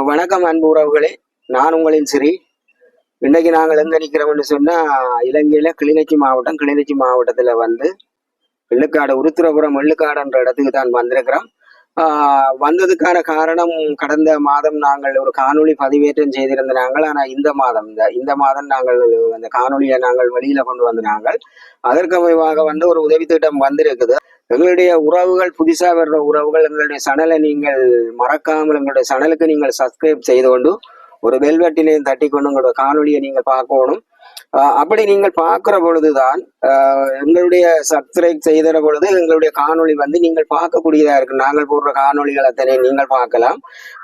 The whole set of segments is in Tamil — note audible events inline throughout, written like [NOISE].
வணக்கம் அன்பு உறவுகளே. நான் உங்களின் சிறி. இன்னைக்கு நாங்கள் எங்க நிற்கிறோம்னு சொன்னா இலங்கையில கிளிநொச்சி மாவட்டம் கிளிநொச்சி மாவட்டத்துல வந்து வெள்ளுக்காடு உருத்திரபுரம் வெள்ளுக்காடுன்ற இடத்துக்கு தான் வந்திருக்கிறோம். வந்ததுக்கான காரணம் கடந்த மாதம் நாங்கள் ஒரு காணொளி பதிவேற்றம் செய்திருந்த நாங்கள் ஆனா இந்த மாதம் இந்த இந்த மாதம் நாங்கள் அந்த காணொலியை நாங்கள் வெளியில கொண்டு வந்த நாங்கள் அதற்கு அமைவாக வந்து ஒரு உதவி திட்டம் வந்திருக்குது. எங்களுடைய உறவுகள் புதுசாக வர்ற உறவுகள் எங்களுடைய சனலை நீங்கள் மறக்காமல் எங்களுடைய சனலுக்கு நீங்கள் சப்ஸ்கிரைப் செய்து கொண்டு ஒரு வெல்வெட்டிலையும் தட்டி கொண்டு உங்களுடைய காணொலியை நீங்கள் பார்க்கணும் அப்படி நீங்கள் பார்க்குற பொழுதுதான் தான் எங்களுடைய சப்ஸ்கிரைப் செய்கிற பொழுது எங்களுடைய காணொளி வந்து நீங்கள் பார்க்கக்கூடியதாக இருக்கு. நாங்கள் போடுற காணொளிகள் அத்தனை நீங்கள் பார்க்கலாம்.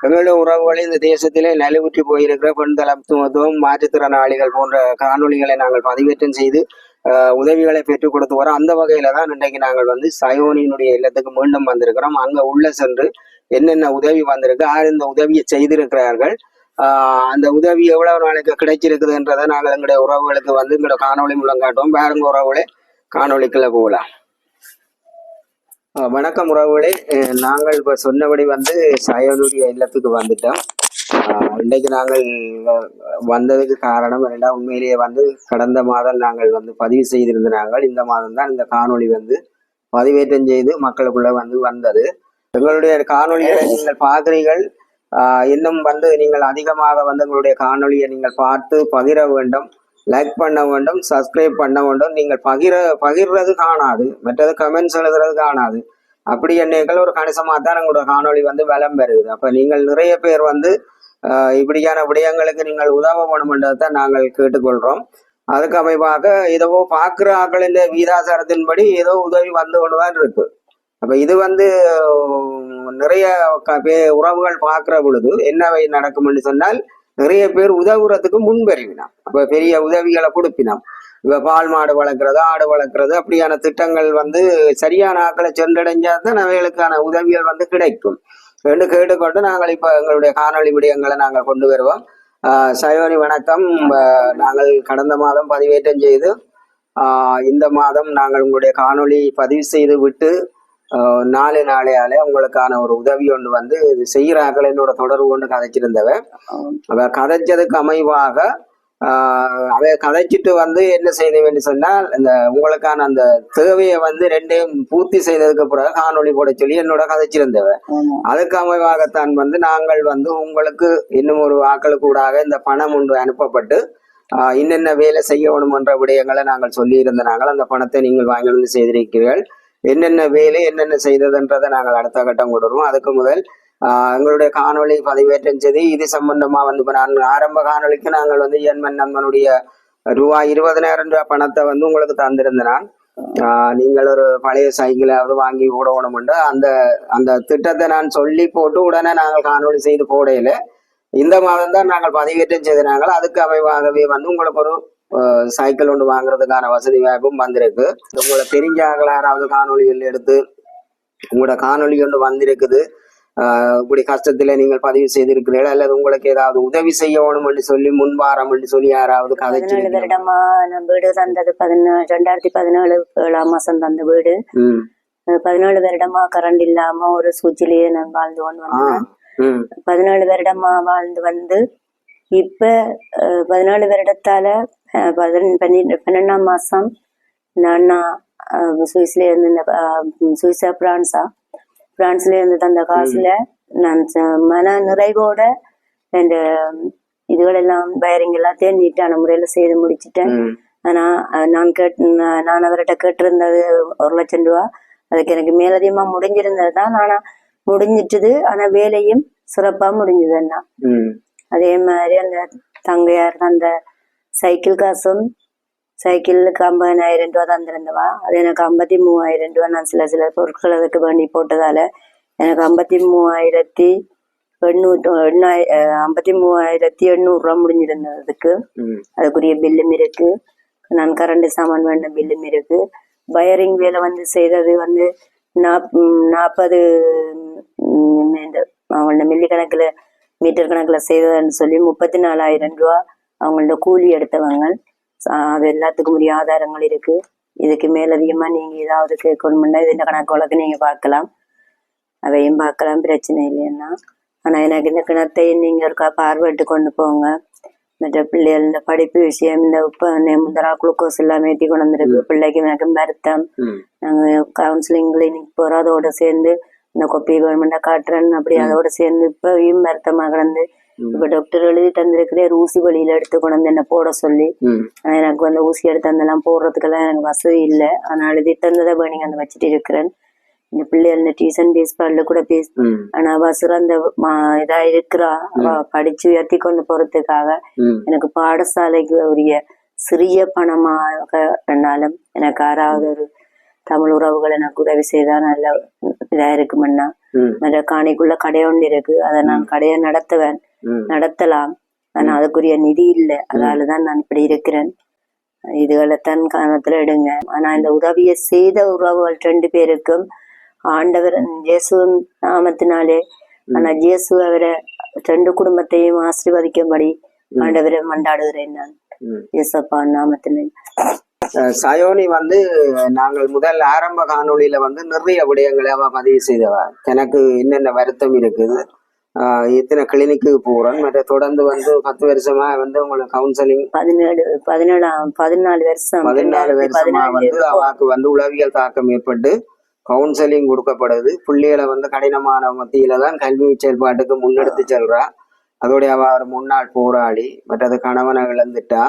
எங்களுடைய உறவுகளை இந்த தேசத்திலே நலிவுற்றி போயிருக்கிற பெண் தளத்துவத்துவம் மாற்றுத்திறனாளிகள் போன்ற காணொளிகளை நாங்கள் பதிவேற்றம் செய்து உதவிகளை பெற்றுக் கொடுத்து வரோம். அந்த வகையில தான் இன்றைக்கு நாங்கள் வந்து சயோனியினுடைய இல்லத்துக்கு மீண்டும் வந்திருக்கிறோம். அங்க உள்ள சென்று என்னென்ன உதவி வந்திருக்கு யார் இந்த உதவியை செய்திருக்கிறார்கள் ஆஹ் அந்த உதவி எவ்வளவு நாளைக்கு கிடைச்சிருக்குதுன்றதை நாங்கள் எங்களுடைய உறவுகளுக்கு வந்து எங்களோட காணொளி மூலம் காட்டுவோம். வேறுங்க உறவுகளே காணொலிக்குள்ள போகலாம். வணக்கம் உறவுகளே. நாங்கள் இப்ப சொன்னபடி வந்து சயோனுடைய இல்லத்துக்கு வந்துட்டோம். இன்றைக்கு நாங்கள் வந்ததுக்கு காரணம் என்னடா உண்மையிலேயே வந்து கடந்த மாதம் நாங்கள் வந்து பதிவு செய்திருந்த நாங்கள் இந்த மாதம் தான் இந்த காணொளி வந்து பதிவேற்றம் செய்து மக்களுக்குள்ள வந்து வந்தது. எங்களுடைய காணொலிகளை நீங்கள் பார்க்குறீர்கள் இன்னும் வந்து நீங்கள் அதிகமாக வந்து எங்களுடைய காணொளியை நீங்கள் பார்த்து பகிர வேண்டும் லைக் பண்ண வேண்டும் சப்ஸ்கிரைப் பண்ண வேண்டும். நீங்கள் பகிர பகிர்றது காணாது மற்றது கமெண்ட்ஸ் எழுதுறது காணாது. அப்படி என்னைகள் ஒரு கணிசமாக தான் எங்களோட காணொளி வந்து விளம்பெறுது அப்போ நீங்கள் நிறைய பேர் வந்து இப்படியான விடயங்களுக்கு நீங்கள் உதவ வேணுமென்றதை நாங்கள் கேட்டுக்கொள்கிறோம். அதுக்கு அமைவாக ஏதோ பார்க்குற ஆக்களின் வீதாசாரத்தின்படி ஏதோ உதவி வந்து கொண்டு தான் இருக்கு. அப்ப இது வந்து நிறைய பே- உறவுகள் பார்க்கிற பொழுது என்னவை நடக்கும்னு சொன்னால் நிறைய பேர் உதவுறதுக்கு முன்வருவினான் அப்ப பெரிய உதவிகளை கொடுப்பினான் இப்ப பால் மாடு வளர்க்கறது ஆடு வளர்க்கறது அப்படியான திட்டங்கள் வந்து சரியான ஆக்களை சென்றடைஞ்சா தான் அவைகளுக்கான உதவிகள் வந்து கிடைக்கும். என்று கேட்டுக்கொண்டு நாங்கள் இப்ப எங்களுடைய காணொளி விடயங்களை நாங்கள் கொண்டு வருவோம். சயோனி வணக்கம். நாங்கள் கடந்த மாதம் பதிவேற்றம் செய்து இந்த மாதம் நாங்கள் உங்களுடைய காணொளி பதிவு செய்து விட்டு நாலு நாளையாலே உங்களுக்கான ஒரு உதவி ஒன்று வந்து இது செய்கிறார்கள் என்னோட தொடர்பு கொண்டு கதைச்சிருந்தவ அவ கதைச்சதுக்கு அமைவாக அவ கதைச்சிட்டு வந்து என்ன செய்த வேண்டும் சொன்னால் இந்த உங்களுக்கான அந்த தேவையை வந்து ரெண்டையும் பூர்த்தி செய்ததுக்கு பிறகு காணொளி போட சொல்லி என்னோட கதைச்சிருந்தவ. அதுக்கு அமைவாகத்தான் வந்து நாங்கள் வந்து உங்களுக்கு இன்னும் ஒரு ஆக்களுக்கு கூடாக இந்த பணம் ஒன்று அனுப்பப்பட்டு என்னென்ன வேலை செய்ய வேணுமென்ற விடயங்களை நாங்கள் சொல்லியிருந்த நாங்கள் அந்த பணத்தை நீங்கள் வாங்கி வந்து செய்திருக்கிறீர்கள். என்னென்ன வேலை என்னென்ன செய்ததுன்றதை நாங்கள் அடுத்த கட்டம் கொடுவோம் அதுக்கு முதல் எங்களுடைய காணொலி பதிவேற்றம் செய்து இது சம்பந்தமா வந்து இப்போ நான் ஆரம்ப காணொளிக்கு நாங்கள் வந்து என்மன் நண்பனுடைய ரூபாய் இருபதனாயிரம் ரூபாய் பணத்தை வந்து உங்களுக்கு தந்திருந்தேன் நீங்கள் ஒரு பழைய சைக்கிளாவது வாங்கி போடணும்னு அந்த அந்த திட்டத்தை நான் சொல்லி போட்டு உடனே நாங்கள் காணொலி செய்து போடையில இந்த மாதம் தான் நாங்கள் பதிவேற்றம் செய்த நாங்கள் அதுக்கு அமைவாகவே வந்து உங்களுக்கு ஒரு சைக்கிள் ஒன்று வாங்குறதுக்கான வசதி வாய்ப்பும் வந்திருக்கு. உங்களை தெரிஞ்ச யாராவது காணொளிகள் எடுத்து உங்களோட காணொலி ஒன்று வந்திருக்குது. இப்படி கஷ்டத்துல நீங்கள் பதிவு செய்திருக்கிறீர்கள். அல்லது உங்களுக்கு ஏதாவது உதவி செய்ய வேணும்னு சொல்லி முன்வாரம் சொல்லி யாராவது பதினேழு வருடமா நான் வீடு தந்தது. பதினேழு ரெண்டாயிரத்தி பதினேழு ஏழாம் மாசம் தந்த வீடு. பதினேழு வருடமா கரண்ட் இல்லாம ஒரு சூழ்ச்சிலேயே நான் வாழ்ந்து கொண்டு வந்தேன். பதினேழு வருடமா வாழ்ந்து வந்து இப்ப பதினேழு வருடத்தால பன்னெண்டாம் மாசம் அஹ், சுவிஸ்ல இருந்து சுவிஸா பிரான்ஸா. பிரான்ஸ்ல இருந்து தந்த காசுல நான் மன நிறைவோட இந்த இதுகளெல்லாம் வயரிங் எல்லாத்தையும் நீட்டான முறையில செய்து முடிச்சிட்டேன். ஆனா நான் கேட் நான் அவர்கிட்ட கேட்டிருந்தது ஒரு லட்சம் ரூபா. அதுக்கு எனக்கு மேலதிகமா முடிஞ்சிருந்தது தான். ஆனா முடிஞ்சிட்டுது. ஆனா வேலையும் சிறப்பா முடிஞ்சது அண்ணா. அதே மாதிரி அந்த தங்கையார் அந்த சைக்கிள் காசும் சைக்கிளுக்கு ஐம்பதாயிரம் ரூபா தந்திருந்தவா? அது எனக்கு ஐம்பத்தி மூவாயிரம் ரூபா. நான் சில சில பொருட்கள் அதுக்கு வேண்டி போட்டதால எனக்கு ஐம்பத்தி மூவாயிரத்தி எண்ணூற்றி எண்ணாய் ஐம்பத்தி மூவாயிரத்தி எண்ணூறுரூவா முடிஞ்சிருந்தது அதுக்கு. அதுக்குரிய பில்லும் இருக்கு. நான் கரண்ட் சாமான் வேண்ட பில்லும் இருக்கு. வயரிங் வேலை வந்து செய்தது வந்து நாப் நாற்பது இந்த அவங்களோட மில்லி கணக்குல மீட்டர் கணக்குல செய்ததுன்னு சொல்லி முப்பத்தி நாலாயிரம் ரூபா அவங்களோட கூலி எடுத்தவங்க. அது எல்லாத்துக்கும் உரிய ஆதாரங்கள் இருக்கு. இதுக்கு மேலதிகமா நீங்க ஏதாவது கேட்கணும்னா இது இந்த கணக்கு வழக்கு நீங்க பார்க்கலாம். அதையும் பார்க்கலாம் பிரச்சனை இல்லைன்னா. ஆனா எனக்கு இந்த கிணத்தையும் நீங்க ஒருக்கா பார்வையிட்டு கொண்டு போங்க. மற்ற பிள்ளைகள் இந்த படிப்பு விஷயம் இந்த உப்ப முந்தரா குளுக்கோஸ் எல்லாம் ஏற்றி கொண்டு வந்திருக்கு. பிள்ளைக்கு எனக்கு மருத்தம் ம். நாங்க கவுன்சிலிங் கிளினிக் போறோம். அதோட சேர்ந்து இந்த கொப்பி கவர்மெண்ட்டை காட்டுறேன் அப்படி அதோட சேர்ந்து இப்பயும் மருத்தமா கிடந்து இப்ப டாக்டர் எழுதி தந்திருக்கிறேன் ஊசி வழியில எடுத்து கொண்டு வந்து என்ன போட சொல்லி. ஆனா எனக்கு வந்து ஊசி எடுத்து அதெல்லாம் போடுறதுக்கெல்லாம் எனக்கு வசதி இல்லை. அதனால எழுதி தந்ததை நீங்க அந்த வச்சுட்டு இருக்கிறேன். இந்த பிள்ளைகள் இந்த டியூஷன் பேஸ் பாடல கூட பேஸ் ஆனா அவ சிறந்த இதா இருக்கிறா. அவ படிச்சு உயர்த்தி கொண்டு போறதுக்காக எனக்கு பாடசாலைக்கு உரிய சிறிய பணமாக இருந்தாலும் எனக்கு யாராவது ஒரு தமிழ் உறவுகள் எனக்கு உதவி செய்தா நல்ல இதா மற்ற காணிக்குள்ள கடை ஒன்று இருக்கு. அதை நான் கடையை நடத்துவேன். நடத்தலாம். ஆனா அதுக்குரிய நிதி இல்லை. அதாலதான் நான் இப்படி இருக்கிறேன். இதுகளைத்தான் கவனத்துல எடுங்க. ஆனா இந்த உதவியை செய்த உறவுகள் ரெண்டு பேருக்கும் ஆண்டவர் இயேசு நாமத்தினாலே ஆனா இயேசு அவரை ரெண்டு குடும்பத்தையும் ஆசீர்வதிக்கும்படி ஆண்டவரை மண்டாடுகிறேன் நான். இயேசப்பா நாமத்திலே. அஹ் சயோனி வந்து நாங்கள் முதல் ஆரம்ப காணொளியில வந்து நிறைய விடயங்களை அவ பதிவு செய்தவ. எனக்கு என்னென்ன வருத்தம் இருக்குது? இத்தனை கிளினிக்கு போறேன் மற்ற தொடர்ந்து வந்து பத்து வருஷமா வந்து உங்களுக்கு கவுன்சிலிங் பதினேழு பதினேழாம் பதினாலு வருஷம் பதினாலு வருஷமா வந்து அவாக்கு வந்து உளவியல் தாக்கம் ஏற்பட்டு கவுன்சிலிங் கொடுக்கப்படுது. பிள்ளைகளை வந்து கடினமான மத்தியில தான் கல்வி செயல்பாட்டுக்கு முன்னெடுத்து செல்றா. அதோடைய அவ ஒரு முன்னாள் போராளி மற்றது கணவனை இழந்துட்டா.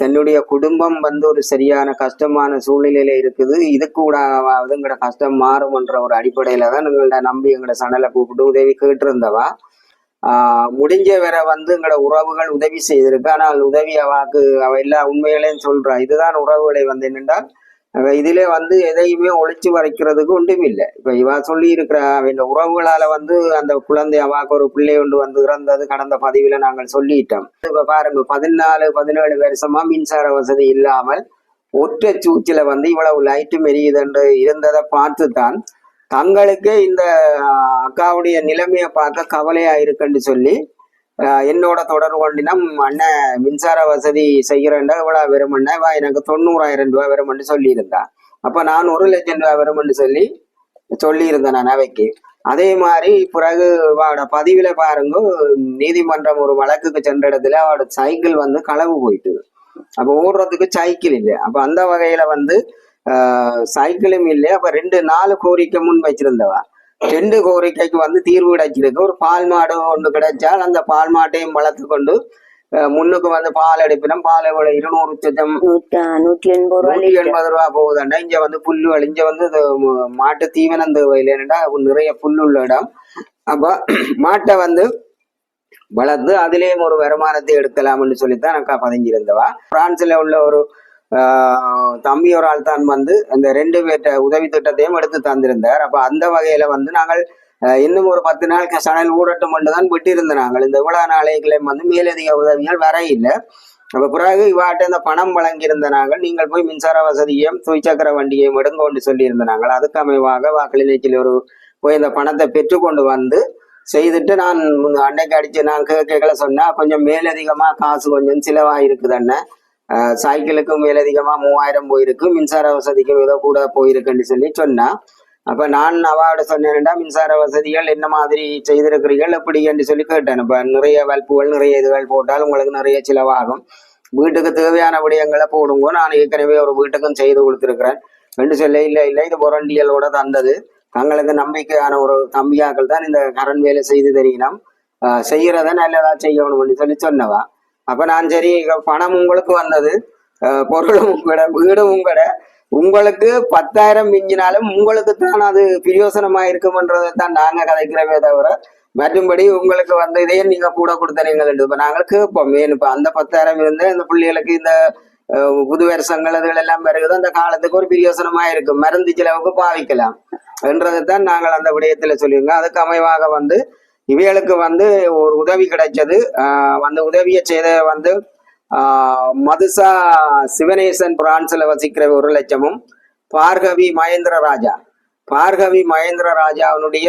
தன்னுடைய குடும்பம் வந்து ஒரு சரியான கஷ்டமான சூழ்நிலையில இருக்குது. இது கூட அவ கஷ்டம் மாறும்ன்ற ஒரு அடிப்படையில தான் எங்களோட நம்பி எங்களோட சனலை கூப்பிட்டு உதவி கேட்டிருந்தவா. முடிஞ்ச வரை வந்து எங்களோட உறவுகள் உதவி செய்திருக்கு. ஆனால் உதவி அவாக்கு அவ எல்லா உண்மைகளையும் சொல்றா. இதுதான் உறவுகளை வந்து என்னென்றால் இதிலே வந்து எதையுமே ஒழிச்சு வரைக்கிறதுக்கு ஒன்றும் இல்லை இப்ப இவ சொல்லி இருக்கிற இந்த உறவுகளால வந்து அந்த குழந்தை அவாக்கு ஒரு பிள்ளை ஒன்று வந்து இறந்தது கடந்த பதிவுல நாங்கள் சொல்லிட்டோம். இப்ப பாருங்க பதினாலு பதினேழு வருஷமா மின்சார வசதி இல்லாமல் ஒற்றை சூச்சில வந்து இவ்வளவு லைட்டு மெரியுதுன்று இருந்ததை பார்த்து தான் தங்களுக்கு இந்த அக்காவுடைய நிலைமையை பார்க்க கவலையா இருக்குன்னு சொல்லி என்னோட தொடர்பு கொண்டினம் அண்ணன் மின்சார வசதி செய்கிறேன்டா இவ்வளோ வருமண்ணா இவ எனக்கு தொண்ணூறாயிரம் ரூபாய் வரும்னு சொல்லியிருந்தான் அப்போ நான் ஒரு லட்சம் ரூபாய் வரும்னு சொல்லி சொல்லியிருந்தேன் நான் அவைக்கு. அதே மாதிரி பிறகு அவட பதிவில் பாருங்க நீதிமன்றம் ஒரு வழக்குக்கு சென்ற இடத்துல அவட சைக்கிள் வந்து களவு போயிட்டு. அப்போ ஓடுறதுக்கு சைக்கிள் இல்லை. அப்போ அந்த வகையில் வந்து சைக்கிளும் இல்லை. அப்போ ரெண்டு நாலு கோரிக்கை முன் வச்சிருந்தவா. ரெண்டு கோரிக்கைக்கு வந்து தீர்வு கிடைச்சிருக்கு. ஒரு பால் மாடு ஒன்று கிடைச்சால் அந்த பால் மாட்டையும் வளர்த்து கொண்டு முன்னுக்கு வந்து பால் எடுப்பினும். பால் எவ்வளவு? இருநூறு சதம் நூத்தி எண்பது ரூபா நூற்றி எண்பது ரூபா போகுதுண்டா. இங்க வந்து புல்லு இங்க வந்து மாட்டு தீவனம் தேவையில் என்னடா. நிறைய புல் உள்ள இடம். அப்ப [CLEARS THROAT] மாட்டை வந்து வளர்த்து அதிலேயும் ஒரு வருமானத்தை எடுக்கலாம்னு சொல்லித்தான் அக்கா பதிஞ்சிருந்தவா பிரான்ஸ்ல உள்ள ஒரு தம்பி ஒரு ஆள் தான் வந்து அந்த ரெண்டு பேர்ட்ட உதவி திட்டத்தையும் எடுத்து தந்திருந்தார். அப்ப அந்த வகையில வந்து நாங்கள் இன்னும் ஒரு பத்து நாள் சடல் ஊடட்டும் தான் விட்டிருந்த நாங்கள். இந்த உலக நாளைகளையும் வந்து மேலதிக உதவிகள் வர இல்லை. அப்ப பிறகு இவாட்ட இந்த பணம் வழங்கியிருந்த நாங்கள் நீங்கள் போய் மின்சார வசதியையும் துய்சக்கர வண்டியையும் எடுங்க கொண்டு சொல்லியிருந்த நாங்கள். அதுக்கு அமைவாக வாக்களிநீச்சில் ஒரு போய் இந்த பணத்தை பெற்றுக்கொண்டு வந்து செய்துட்டு நான் அன்னைக்கு அடிச்சு நான் கேட்கல சொன்னேன் கொஞ்சம் மேலதிகமா காசு கொஞ்சம் செலவாக இருக்குது அண்ணன் சைக்கிளுக்கும் மேலதிகமா மூவாயிரம் போயிருக்கு. மின்சார வசதிக்கும் ஏதோ கூட போயிருக்குன்னு சொல்லி சொன்னா. அப்போ நான் அவாவோட சொன்னேன்டா மின்சார வசதிகள் என்ன மாதிரி செய்திருக்கிறீர்கள் எப்படி என்று சொல்லி கேட்டேன். இப்போ நிறைய வல்புகள் நிறைய இதுகள் போட்டால் உங்களுக்கு நிறைய செலவாகும். வீட்டுக்கு தேவையான விடயங்களை போடுங்க. நான் ஏற்கனவே ஒரு வீட்டுக்கும் செய்து கொடுத்துருக்கிறேன். ரெண்டு சொல்ல இல்லை இல்லை இது புரண்டியலோட தந்தது. தங்களுக்கு நம்பிக்கையான ஒரு தம்பியாக்கள் தான் இந்த கரண் வேலை செய்து தெரியணும் செய்கிறத நல்லதாக செய்யணும் செய்யணும்னு சொல்லி சொன்னவா. அப்ப நான் சரி பணம் உங்களுக்கு வந்தது பொருளும் உங்களோட வீடும் உங்களோட உங்களுக்கு பத்தாயிரம் மிஞ்சினாலும் உங்களுக்கு தான் அது பிரயோசனமா இருக்கும்ன்றதை தான் நாங்க கதைக்கிறவே தவிர மற்றும்படி உங்களுக்கு வந்து இதையே நீங்க கூட கொடுத்தனீங்க இப்ப நாங்கள் கேட்போம் ஏன் இப்ப அந்த பத்தாயிரம் இருந்து இந்த பிள்ளைகளுக்கு இந்த புது வருஷங்கள் அதுகள் எல்லாம் பிறகுதோ அந்த காலத்துக்கு ஒரு பிரயோசனமா இருக்கும் மருந்து செலவுக்கு பாவிக்கலாம் என்றதை தான் நாங்கள் அந்த விடயத்துல சொல்லியிருக்கோம். அதுக்கு அமைவாக வந்து இவைகளுக்கு வந்து ஒரு உதவி கிடைச்சது. அந்த உதவியை செய்த வந்து மதுசா சிவனேசன் பிரான்ஸில் வசிக்கிற ஒரு லட்சமும் பார்கவி மகேந்திர ராஜா. பார்கவி மகேந்திர ராஜாவினுடைய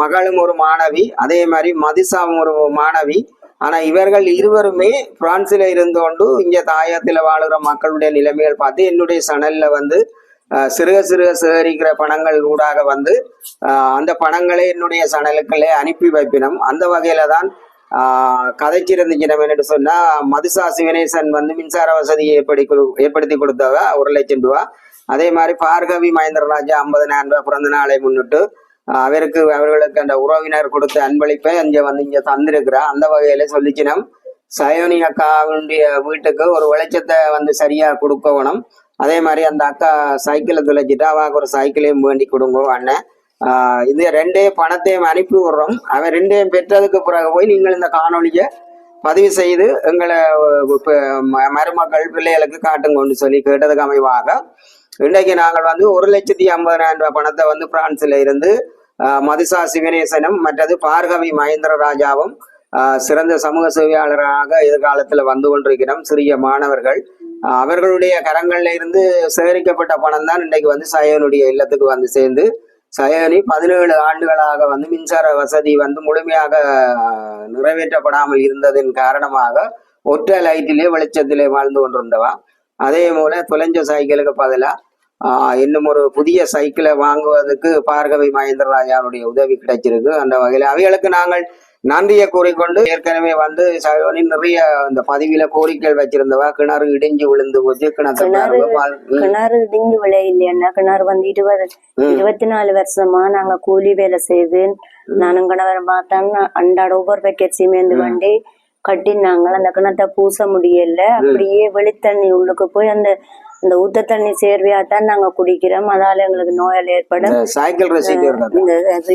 மகளும் ஒரு மாணவி அதே மாதிரி மதிசாவும் ஒரு மாணவி. ஆனால் இவர்கள் இருவருமே பிரான்ஸில் இருந்தோண்டு இங்கே தாயத்தில் தாயத்துல வாழுகிற மக்களுடைய நிலைமைகள் பார்த்து என்னுடைய சனலில் வந்து சிறுக சிறுக சேகரிக்கிற பணங்கள் ஊடாக வந்து அந்த பணங்களை என்னுடைய சனலுக்களே அனுப்பி வைப்பினோம். அந்த வகையில தான் ஆஹ், கதைச்சிருந்துச்சினம் என்று சொன்னா மதுசா சிவனேசன் வந்து மின்சார வசதியை ஏற்படுத்தி கொடு- ஏற்படுத்தி கொடுத்தவ ஒரு லட்சம் ரூபா. அதே மாதிரி பார்கவி மகேந்திரராஜா ஐம்பதனாயிரம் ரூபாய் பிறந்த நாளை முன்னிட்டு அவருக்கு அவர்களுக்கு அந்த உறவினர் கொடுத்த அன்பளிப்பை இங்கே வந்து இங்கே தந்திருக்கிறா. அந்த வகையில சொல்லிச்சினம் சயோனி அக்காவுடைய வீட்டுக்கு ஒரு வெளிச்சத்தை வந்து சரியா கொடுக்கணும் அதே மாதிரி அந்த அக்கா சைக்கிளை துளைச்சிட்டு அவாவுக்கு ஒரு சைக்கிளையும் வேண்டி கொடுங்க அண்ணன் இது ரெண்டே பணத்தையும் அனுப்பி விடுறோம். அவன் ரெண்டையும் பெற்றதுக்கு பிறகு போய் நீங்கள் இந்த காணொலியை பதிவு செய்து எங்களை ம- மருமக்கள் பிள்ளைகளுக்கு காட்டுங்கன்னு சொல்லி கேட்டதுக்கு அமைவாக இன்றைக்கு நாங்கள் வந்து ஒரு லட்சத்தி ஐம்பதாயிரம் ரூபாய் பணத்தை வந்து பிரான்சில் இருந்து மதுசா சிவனேசனும் மற்றது பார்கவி மகேந்திர ராஜாவும் சிறந்த சமூக சேவையாளராக எதிர்காலத்தில் வந்து கொண்டிருக்கிறோம். சிறிய மாணவர்கள் அவர்களுடைய கரங்கள்ல இருந்து சேகரிக்கப்பட்ட பணம் தான் இன்றைக்கு வந்து சயோனுடைய இல்லத்துக்கு வந்து சேர்ந்து சயோனி பதினேழு ஆண்டுகளாக வந்து மின்சார வசதி வந்து முழுமையாக நிறைவேற்றப்படாமல் இருந்ததன் காரணமாக ஒற்றை லைட்டிலே வெளிச்சத்திலே வாழ்ந்து கொண்டிருந்தவா. அதே போல தொலைஞ்ச சைக்கிளுக்கு பதிலாக இன்னும் ஒரு புதிய சைக்கிளை வாங்குவதற்கு பார்கவி மகேந்திர ராஜாவுடைய உதவி கிடைச்சிருக்கு. அந்த வகையில் அவைகளுக்கு நாங்கள் நன்றியை கூறிக்கொண்டு ஏற்கனவே வந்து சயோனி நிறைய இந்த பதிவில கோரிக்கைகள் வச்சிருந்தவா கிணறு இடிஞ்சு விழுந்து போச்சு கிணறு- கிணறு இடிஞ்சு விளையில்லையா கிணறு வந்து இருபது. இருபத்தி நாலு வருஷமா நாங்க கூலி வேலை செய்து நானும் கணவரை பார்த்தோம்னா அன்றாட ஒவ்வொரு பேக்கெட் சிமெண்ட் வண்டி கட்டினாங்க. அந்த கிணத்தை பூச முடியல. அப்படியே வெளித்தண்ணி உள்ளுக்கு போய் அந்த அந்த ஊத்த தண்ணி சேர்வையா தான் நாங்க குடிக்கிறோம். அதால எங்களுக்கு நோயால் ஏற்படும்.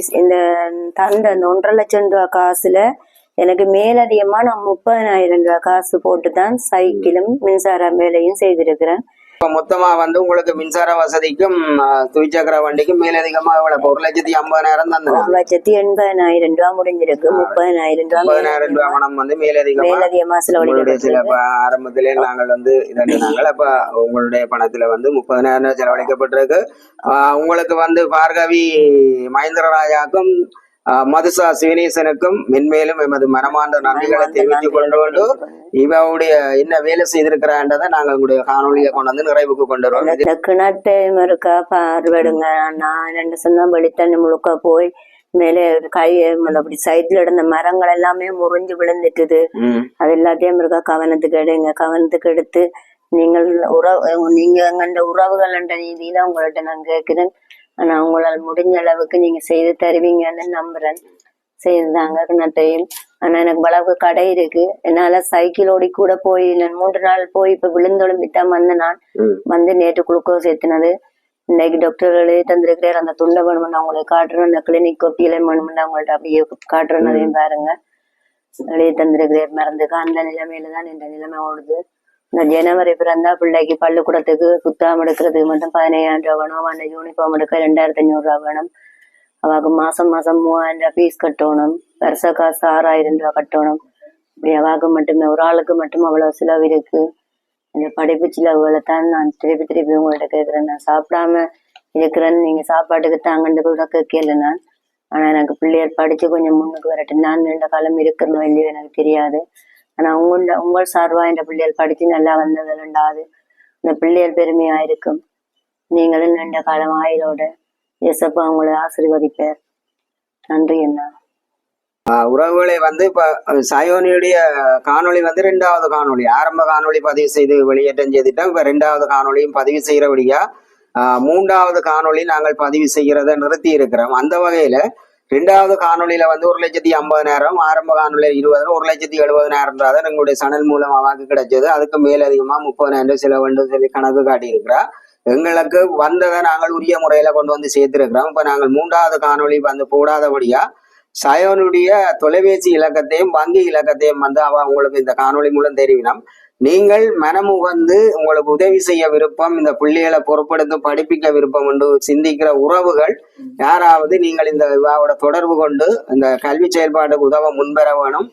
இந்த தந்த அந்த ஒன்றரை லட்சம் ரூபாய் காசுல எனக்கு மேலதிகமா நான் முப்பதனாயிரம் ரூபாய் காசு போட்டு தான் சைக்கிளும் மின்சார வேலையும் செய்திருக்கிறேன். இப்ப மொத்தமா வந்து உங்களுக்கு மின்சார வசதிக்கும் துவிச்சக்கர வண்டிக்கும் மேலதிகமா எவ்வளவு? ஒரு லட்சத்தி ஐம்பதாயிரம் ஒரு தந்தாங்க லட்சத்தி எண்பதனாயிரம் ரூபாய் முடிஞ்சிருக்கு. முப்பதனாயிரம் ரூபாய் ஐம்பதாயிரம் ரூபாய் பணம் வந்து மேலதிகமா மேலதிகமா உங்களுடைய சில ஆரம்பத்திலே நாங்கள் வந்து இதண்டினாங்கள் அப்ப உங்களுடைய பணத்துல வந்து முப்பதனாயிரம் ரூபாய் செலவழிக்கப்பட்டிருக்கு. உங்களுக்கு வந்து பார்கவி மகேந்திர ராஜாக்கும் ஆஹ் மதுசா சிவனேசனுக்கும் மென்மேலும் எமது மனமார்ந்த நன்றிகளை தெரிவித்துக் கொண்டு கொண்டு இவருடைய என்ன வேலை செய்திருக்கிறான்றதை நாங்கள் உங்களுடைய காணொலியை கொண்டு வந்து நிறைவுக்கு கொண்டு இந்த கிணற்றையும் இருக்கா பார்வைடுங்க நான் ரெண்டு சொன்னா வெளித்தண்ணி முழுக்க போய் மேலே கை அப்படி சைட்ல இருந்த மரங்கள் எல்லாமே முறிஞ்சு விழுந்துட்டுது. அது எல்லாத்தையும் இருக்கா கவனத்துக்கு எடுங்க. கவனத்துக்கு எடுத்து நீங்கள் உறவு நீங்க எங்கண்ட உறவுகள் என்ற நீதியில உங்கள்ட்ட நான் கேட்கிறேன். ஆனா உங்களால் முடிஞ்ச அளவுக்கு நீங்க செய்து தருவீங்கன்னு நம்புறேன். செய்தாங்க கிணத்தையும் ஆனா எனக்கு வளவு கடை இருக்கு. என்னால சைக்கிள் ஓடி கூட போய் நான் மூன்று நாள் போய் இப்ப விழுந்தொழும்பித்தான் வந்த நான். வந்து நேற்று குளுக்கோஸ் ஏத்தினது. இன்னைக்கு டாக்டர்களே தந்திருக்கிறார். அந்த துண்டை வேணும்னு அவங்களுக்கு காட்டுறேன். அந்த கிளினிக் கொப்பியில வேணும்னு அவங்கள்ட்ட அப்படியே காட்டுறேன். பாருங்க. வெளியே தந்திருக்கிறார். மறந்துக்க. அந்த நிலைமையில தான் இந்த நிலைமை ஓடுது. இந்த ஜனவரி பிறந்தா பிள்ளைக்கு பள்ளிக்கூடத்துக்கு புத்தகம் எடுக்கிறதுக்கு மட்டும் பதினையாயிரம் ரூபா வேணும். அந்த யூனிஃபார்ம் எடுக்க ரெண்டாயிரத்தி அஞ்சூறு ரூபா வேணும். அவளுக்கு மாசம் மாசம் மூவாயிரம் ரூபா ஃபீஸ் கட்டணும். வருஷ காசு ஆறாயிரம் ரூபா கட்டணும். இப்படி அவாக்கு மட்டுமே ஒரு ஆளுக்கு மட்டும் அவ்வளவு செலவு இருக்கு. இந்த படிப்பு செலவுகளை தான் நான் திருப்பி திருப்பி உங்கள்கிட்ட கேட்குறேன் நான் சாப்பிடாம இருக்கிறேன்னு நீங்க சாப்பாட்டுக்கு தாங்கன்னு கூட கேட்கல நான். ஆனா எனக்கு பிள்ளையர் படிச்சு கொஞ்சம் முன்னுக்கு வரட்டும். நான் நீண்ட காலம் இருக்கணும் இல்லையோ எனக்கு தெரியாது. ஆனா உங்கள உங்கள் சார்பா இந்த பிள்ளைகள் படிச்சு நல்லா வந்ததில் உண்டாது இந்த பிள்ளைகள் பெருமையா இருக்கும் நீங்களும் நீண்ட காலம் ஆயிரோட எசப்பா உங்களை ஆசீர்வதிப்பார். நன்றி அண்ணா. ஆஹ் உறவுகளை வந்து இப்ப சயோனியுடைய காணொளி வந்து ரெண்டாவது காணொளி. ஆரம்ப காணொளி பதிவு செய்து வெளியேற்றம் செய்துட்டோம். இப்ப ரெண்டாவது காணொளியும் பதிவு செய்யறபடியா ஆஹ் மூன்றாவது காணொளி நாங்கள் பதிவு செய்கிறத நிறுத்தி இருக்கிறோம் அந்த வகையில ரெண்டாவது காணொளியில வந்து ஒரு லட்சத்தி ஐம்பதனாயிரம் ஆரம்ப காணொலியில் இருபதாயிரம் ஒரு லட்சத்தி எழுபதனாயிரம் தான் எங்களுடைய சனல் மூலம் வாக்கு கிடைச்சது. அதுக்கு மேலதிகமா முப்பதாயிரம் சில வேண்டும் சொல்லி கணக்கு காட்டியிருக்கிறா எங்களுக்கு வந்ததை நாங்கள் உரிய முறையில கொண்டு வந்து சேர்த்திருக்கிறோம். இப்ப நாங்கள் மூன்றாவது காணொளி வந்து போடாதபடியா சயோனுடைய தொலைபேசி இலக்கத்தையும் வங்கி இலக்கத்தையும் வந்து அவ உங்களுக்கு இந்த காணொலி மூலம் தெரிவினோம். நீங்கள் மனம் உகந்து உங்களுக்கு உதவி செய்ய விருப்பம் இந்த பிள்ளைகளை பொறுப்படுத்தும் படிப்பிக்க விருப்பம் என்று சிந்திக்கிற உறவுகள் யாராவது நீங்கள் இந்த விவாவோட தொடர்பு கொண்டு இந்த கல்வி செயல்பாட்டுக்கு உதவ முன்வர வேணும்.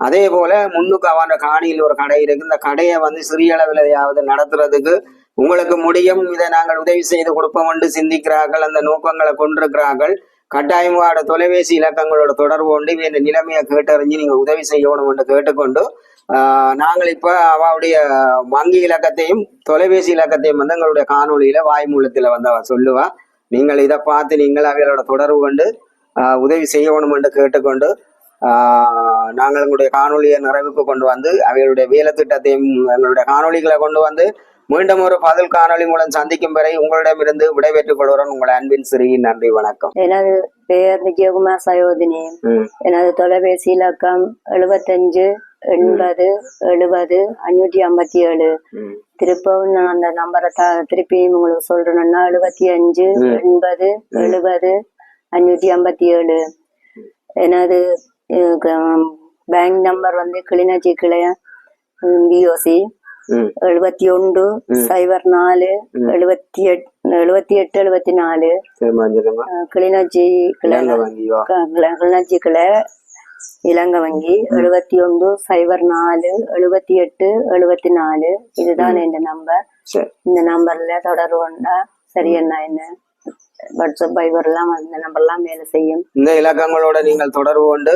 அதே போல முன்னுக்கு அவன் காணியில் ஒரு கடை இருக்கு. இந்த கடையை வந்து சிறிய அளவிலையாவது நடத்துறதுக்கு உங்களுக்கு முடியும். இதை நாங்கள் உதவி செய்து கொடுப்போம் என்று சிந்திக்கிறார்கள் அந்த நோக்கங்களை கொண்டிருக்கிறார்கள். கட்டாயமாட தொலைபேசி இலக்கங்களோட தொடர்பு கொண்டு இந்த நிலைமையை கேட்டறிஞ்சு நீங்க உதவி செய்யணும் என்று கேட்டுக்கொண்டு நாங்கள் இப்ப அவளுடைய வங்கி இலக்கத்தையும் தொலைபேசி இலக்கத்தையும் வந்து எங்களுடைய காணொளியில வாய்மூலத்துல வந்து அவ சொல்லுவா. நீங்கள் இதை பார்த்து நீங்கள் அவைகளோட தொடர்பு கொண்டு உதவி செய்யணும் என்று கேட்டுக்கொண்டு நாங்கள் எங்களுடைய காணொளியை நிறைவுக்கு கொண்டு வந்து அவைகளுடைய வேலை திட்டத்தையும் எங்களுடைய காணொளிகளை கொண்டு வந்து மீண்டும் ஒரு பதில் காணொளி மூலம் சந்திக்கும் வரை உங்களிடமிருந்து விடைபெற்றுக் கொள்கிறோம். உங்கள் அன்பின் சிறி நன்றி வணக்கம். எனது பெயர் விஜயகுமார் சயோதினி. எனது தொலைபேசி இலக்கம் எழுபத்தஞ்சு எண்பது எழுபது அஞ்சூற்றி ஐம்பத்தி ஏழு. திருப்பவும் நான் அந்த நம்பரை த திருப்பி உங்களுக்கு சொல்றேன்னா எழுபத்தி அஞ்சு எண்பது எழுபது அஞ்சூற்றி ஐம்பத்தி ஏழு எனது பேங்க் நம்பர் வந்து கிளிநொச்சி கிளைய பிஓசி. எழுபத்தி ஒன்று சைபர் நாலு எழுபத்தி எட் எழுபத்தி எட்டு எழுபத்தி நாலு கிளிநொச்சி கிளை- கிளிநொச்சி கிளை இலங்கை வங்கி எழுபத்தி ஒன்று சைபர் நாலு எழுபத்தி எட்டு எழுபத்தி நாலு இதுதான் என் நம்பர் இந்த நம்பர்ல தொடர்பு கொண்டா சரி என்ன என்ன? வாட்ஸ்அப் பைபர் எல்லாம் அந்த நம்பர்லாம் வேலை செய்யும். இந்த இலக்கங்களோட நீங்கள் தொடர்பு கொண்டு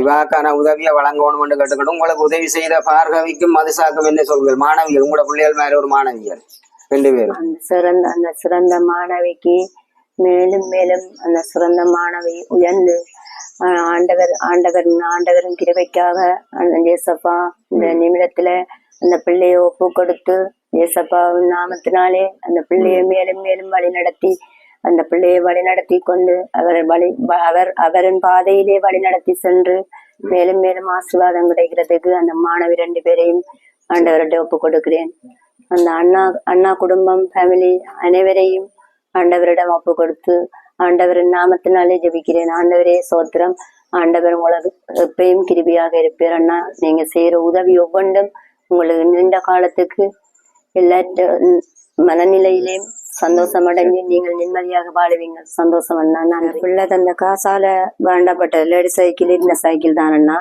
இவாக்கான உதவியை வழங்கணும் என்று கேட்டுக்கணும் உங்களுக்கு உதவி செய்த பார்கவிக்கும் மதுசாக்கும் என்ன சொல்கிறீர்கள் மாணவிகள். உங்களோட பிள்ளைகள் மேல ஒரு மாணவிகள் ரெண்டு பேரும். அந்த சிறந்த அந்த சிறந்த மாணவிக்கு மேலும் மேலும் அந்த சிறந்த மாணவி உயர்ந்து ஆண்டவர் ஆண்டவர் ஆண்டவரின் கிருபைக்காக அந்த ஏசப்பா இந்த நிமிடத்துல அந்த பிள்ளையை ஒப்பு கொடுத்து ஏசப்பாவின் நாமத்தினாலே அந்த பிள்ளையை மேலும் மேலும் வழி நடத்தி அந்த பிள்ளையை வழி நடத்தி கொண்டு அவர் வழி அவர் அவரின் பாதையிலே வழி நடத்தி சென்று மேலும் மேலும் ஆசீர்வாதம் கிடைக்கிறதுக்கு அந்த மாணவி ரெண்டு பேரையும் ஆண்டவர்கிட்ட ஒப்பு கொடுக்கிறேன். அந்த அண்ணா அண்ணா குடும்பம் ஃபேமிலி அனைவரையும் ஆண்டவரிடம் ஒப்பு கொடுத்து ஆண்டவரின் நாமத்தினாலே ஜெபிக்கிறேன். ஆண்டவரே சோத்திரம். ஆண்டவர் உங்களுக்கு எப்பயும் கிருபியாக இருப்பீர். அண்ணா நீங்க செய்யற உதவி ஒவ்வொன்றும் உங்களுக்கு நீண்ட காலத்துக்கு எல்லா மனநிலையிலையும் சந்தோஷம் அடைஞ்சு நீங்கள் நிம்மதியாக வாழுவீங்க. சந்தோஷம் அண்ணா நான் பிள்ளை தந்த காசால வேண்டப்பட்ட லேடி சைக்கிள் இந்த சைக்கிள் தான் அண்ணா.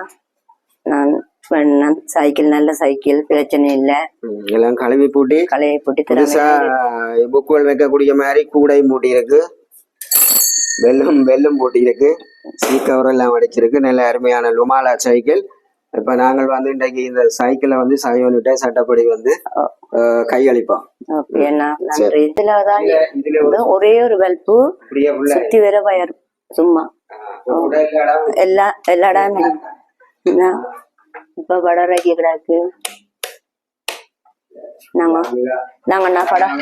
நான் வேண்டாம். சைக்கிள் நல்ல சைக்கிள் பிரச்சனை இல்லை. எல்லாம் கழுவி பூட்டி கலையை போட்டு புதுசா புக்குகள் வைக்கக்கூடிய மாதிரி கூடை மூட்டி இருக்கு. வெல்லும் வெல்லும் பூட்டி இருக்கு சீட் கவர் எல்லாம் அடிச்சிருக்கு. நல்ல அருமையான லுமாலா சைக்கிள். இப்ப நாங்கள் வந்து இன்றைக்கு இந்த சைக்கிளை வந்து சைவனிட்ட சட்டப்படி வந்து கையளிப்போம். நன்றி. இதுலதான் வந்து ஒரே ஒரு உள்ள. சுத்தி வர வயர். சும்மா. எல்லா எல்லா இடமே? இப்ப படம் ரகி கிடக்கு. நாங்க நாங்க என்ன படம்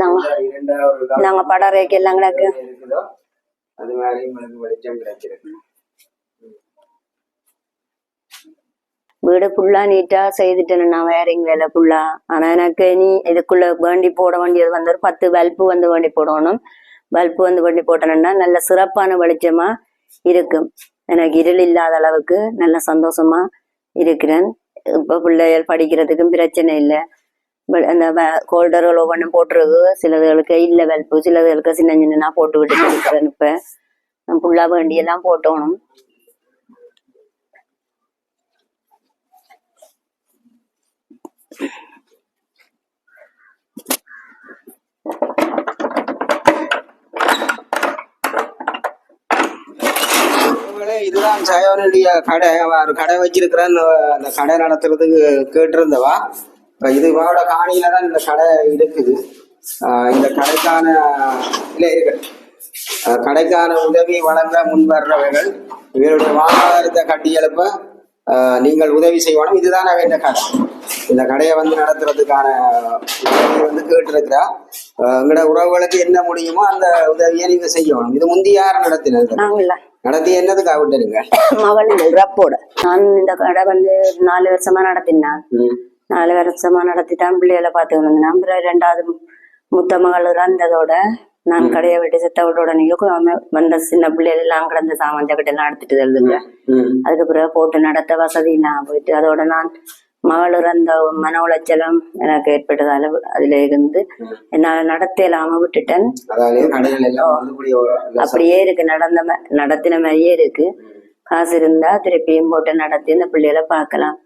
நாங்க நாங்க- படம் ரேக்கி எல்லாம் கிடக்கு. இருக்குதோ அது மாதிரி உங்களுக்கு வெளிச்சம் கிடைச்சிருக்கு. வீடு ஃபுல்லா நீட்டா செய்துட்டேன் நான் வேறிங் வேலை ஃபுல்லா ஆனா எனக்கு நீ இதுக்குள்ள வேண்டி போட வேண்டியது வந்து ஒரு பத்து பல்பு வந்து வேண்டி போடணும். பல்பு வந்து வேண்டி போட்டோம்னா நல்ல சிறப்பான வெளிச்சமா இருக்கும். எனக்கு இருள் இல்லாத அளவுக்கு நல்ல சந்தோஷமா இருக்கிறேன். இப்போ பிள்ளைகள் படிக்கிறதுக்கும் பிரச்சனை இல்லை அந்த ஹோல்டர்கள் ஒவ்வொன்றும் போட்டுருக்கு சிலதுகளுக்கு இல்லை வெல்ப்பு சிலதுகளுக்கு சின்ன சின்னனா போட்டு விட்டு இருக்கிறேன் இப்போ நான் வேண்டியெல்லாம் போட்டோணும் Thank you. நண்பர்களே இதுதான் சயோனுடைய கடை. அவர் கடை வச்சிருக்கிறான்னு அந்த கடை நடத்துறதுக்கு கேட்டிருந்தவா. இப்ப இது இவரோட காணியில தான் இந்த கடை இருக்குது. ஆஹ் இந்த கடைக்கான இல்லை இருக்கு. கடைக்கான உதவி வழங்க முன்வர்றவர்கள் இவருடைய வாழ்வாதாரத்தை கட்டியெழுப்ப ஆஹ் நீங்கள் உதவி செய்யணும். இதுதான் அவன் கடை. இந்த கடையை வந்து நடத்துறதுக்கான உதவி வந்து கேட்டிருக்கிறா ஆஹ் எங்களோட உறவுகளுக்கு என்ன முடியுமோ அந்த உதவியை நீங்க செய்யணும். இது முந்தி யார் நடத்தினது நடத்தி என்னதுக்காக விட்டுருங்க மகள் ரப்போட நான் இந்த கடை வந்து நாலு வருஷமா நடத்தினேன் நாலு வருஷமா நடத்திட்டான். பிள்ளைகளை பார்த்துக்கணும். இருந்தேன் அப்புறம் ரெண்டாவது மூத்த மகள் இருந்ததோட நான் கடையை விட்டு செத்த விட்ட உடனே வந்த சின்ன பிள்ளைகள் எல்லாம் கிடந்த சாமான் ஜக்கெட் எல்லாம் எடுத்துட்டு எழுதுங்க அதுக்கு பிறகு போட்டு நடத்த வசதி நான் போயிட்டு அதோட நான் மகள் இறந்த மன உளைச்சலும் எனக்கு ஏற்பட்டதால அதுல இருந்து என்னால நடத்த இல்லாம விட்டுட்டேன். அப்படியே இருக்கு. நடந்த நடத்தின மாதிரியே இருக்கு. காசு இருந்தா திருப்பியும் போட்டு நடத்தி இந்த பிள்ளைகளை பார்க்கலாம்.